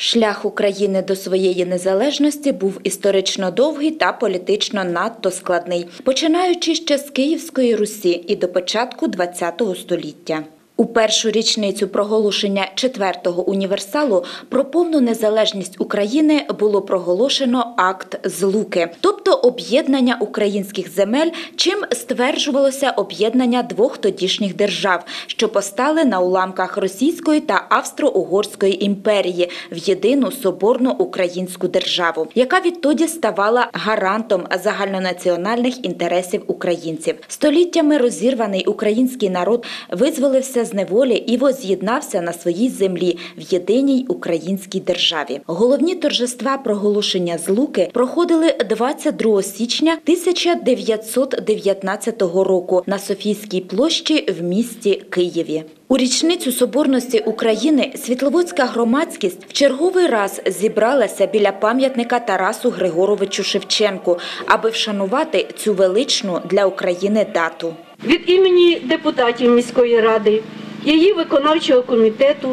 Шлях України до своєї незалежності був історично довгий та політично надто складний, починаючи ще з Київської Русі і до початку ХХ століття. У першу річницю проголошення четвертого універсалу про повну незалежність України було проголошено акт Злуки, тобто об'єднання українських земель, чим стверджувалося об'єднання двох тодішніх держав, що постали на уламках Російської та Австро-Угорської імперії в єдину соборну українську державу, яка відтоді ставала гарантом загальнонаціональних інтересів українців. Століттями розірваний український народ визволився з неволі і воз'єднався на своїй землі в єдиній українській державі. Головні торжества проголошення злуки проходили 22 січня 1919 року на Софійській площі в місті Києві. У річницю Соборності України світловодська громадськість в черговий раз зібралася біля пам'ятника Тарасу Григоровичу Шевченку, аби вшанувати цю величну для України дату. від імені депутатів міської ради, її виконавчого комітету,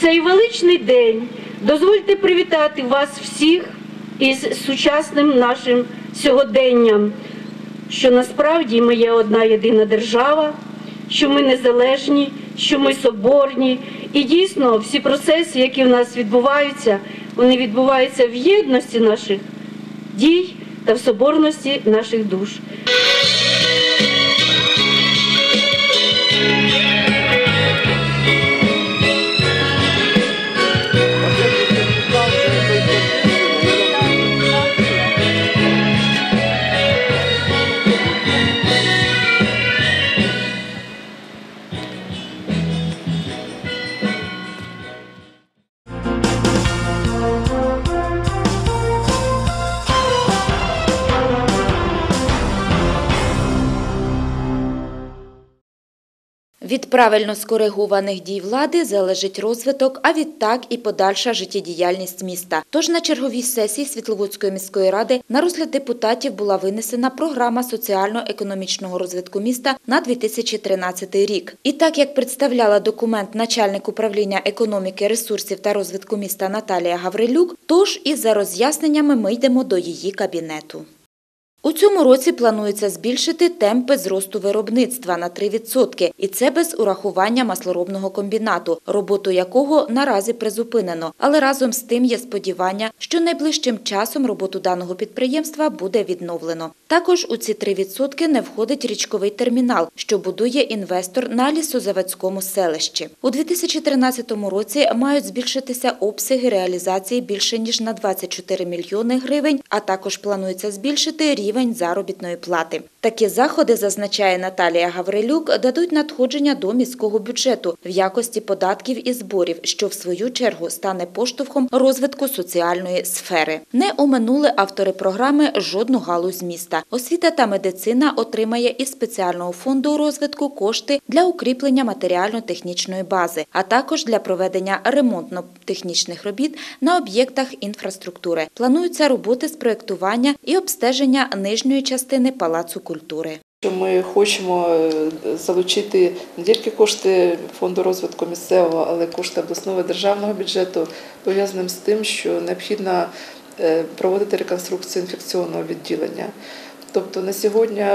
цей величний день дозвольте привітати вас всіх із сучасним нашим сьогоденням, що насправді ми є одна єдина держава, що ми незалежні, що ми соборні, і дійсно всі процеси, які в нас відбуваються, вони відбуваються в єдності наших дій та в соборності наших душ. Від правильно скоригованих дій влади залежить розвиток, а відтак і подальша життєдіяльність міста. Тож на черговій сесії Світловодської міської ради на розгляд депутатів була винесена програма соціально-економічного розвитку міста на 2013 рік. І так як представляла документ начальник управління економіки, ресурсів та розвитку міста Наталія Гаврилюк, тож із за роз'ясненнями ми йдемо до її кабінету. У цьому році планується збільшити темпи зросту виробництва на 3%, і це без урахування маслоробного комбінату, роботу якого наразі призупинено. Але разом з тим є сподівання, що найближчим часом роботу даного підприємства буде відновлено. Також у ці 3% не входить річковий термінал, що будує інвестор на лісозаводському селищі. У 2013 році мають збільшитися обсяги реалізації більше ніж на 24 мільйони гривень, а також планується збільшити рівень рівень заробітної плати. Такі заходи, зазначає Наталія Гаврилюк, дадуть надходження до міського бюджету в якості податків і зборів, що в свою чергу стане поштовхом розвитку соціальної сфери. Не оминули автори програми жодну галузь міста. Освіта та медицина отримає із спеціального фонду розвитку кошти для укріплення матеріально-технічної бази, а також для проведення ремонтно-технічних робіт на об'єктах інфраструктури. Плануються роботи з проєктування і обстеження нижньої частини палацу культури. Що Ми хочемо е, залучити не тільки кошти фонду розвитку місцевого, але й кошти обласного державного бюджету, пов'язаним з тим, що необхідно е, проводити реконструкцію інфекційного відділення. Тобто на сьогодні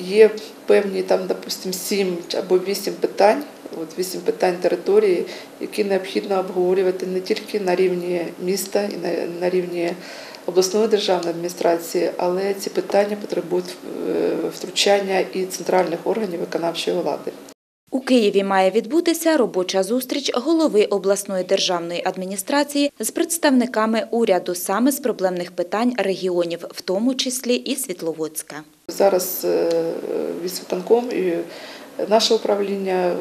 є певні там, допустимо, 7 або 8 питань, от 8 питань території, які необхідно обговорювати не тільки на рівні міста і на рівні обласної державної адміністрації, але ці питання потребують е, втручання і центральних органів виконавчої влади. У Києві має відбутися робоча зустріч голови обласної державної адміністрації з представниками уряду саме з проблемних питань регіонів, в тому числі і Світловодська. Зараз е, віцвиконком і наше управління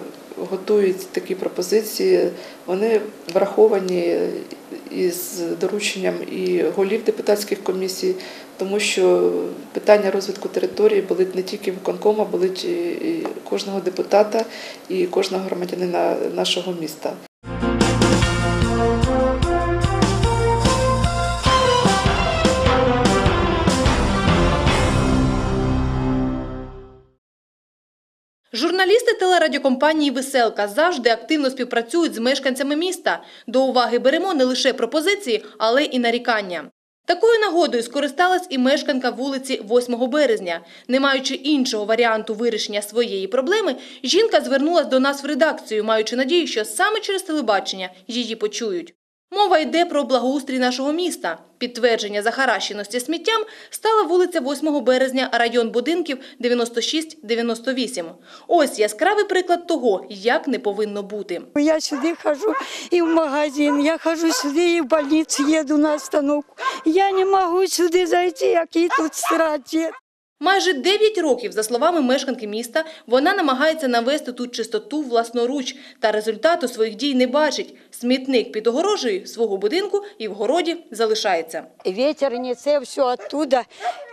готують такі пропозиції. Вони враховані із дорученням і голів депутатських комісій, тому що питання розвитку території болить не тільки виконкома, болить кожного депутата і кожного громадянина нашого міста. Телерадіокомпанії Веселка завжди активно співпрацюють з мешканцями міста. До уваги беремо не лише пропозиції, але і нарікання. Такою нагодою скористалась і мешканка вулиці 8 березня. Не маючи іншого варіанту вирішення своєї проблеми, жінка звернулася до нас в редакцію, маючи надію, що саме через телебачення її почують. Мова йде про благоустрій нашого міста. Підтвердження захаращеності сміттям стала вулиця 8 березня, район будинків 96-98. Ось яскравий приклад того, як не повинно бути. Я сюди хожу і в магазин, я хожу сюди і в больницю їду на остановку. Я не можу сюди зайти, який тут страті. Майже 9 років, за словами мешканки міста, вона намагається навести тут чистоту власноруч та результату своїх дій не бачить. Смітник під огорожею свого будинку і в городі залишається. Ветер несе все оттуда,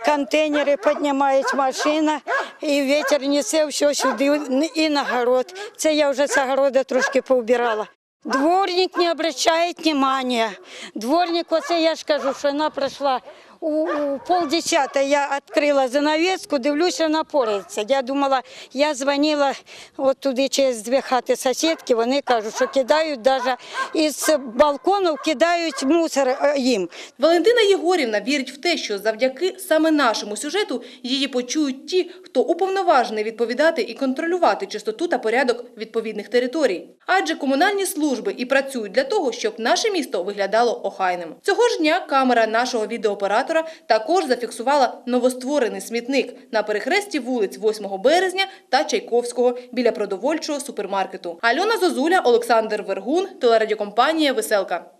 контейнери піднімає машина, і ветер несе все сюди і на город. Це я вже з огорода трошки поубирала. Дворник не обращає внимания. Дворник, оце я ж кажу, що вона пройшла у, у полдесята я відкрила занавеску, дивлюся, вона порається. Я думала, я дзвонила от туди через дві хати сусідки, вони кажуть, що кидають навіть із балконів кидають мусор е, їм. Валентина Єгорівна вірить в те, що завдяки саме нашому сюжету її почують ті, хто уповноважений відповідати і контролювати чистоту та порядок відповідних територій. Адже комунальні служби і працюють для того, щоб наше місто виглядало охайним. Цього ж дня камера нашого відеооператора також зафіксувала новостворений смітник на перехресті вулиць 8 березня та Чайковського біля продовольчого супермаркету. Альона Зозуля, Олександр Вергун, телерадіокомпанія Веселка.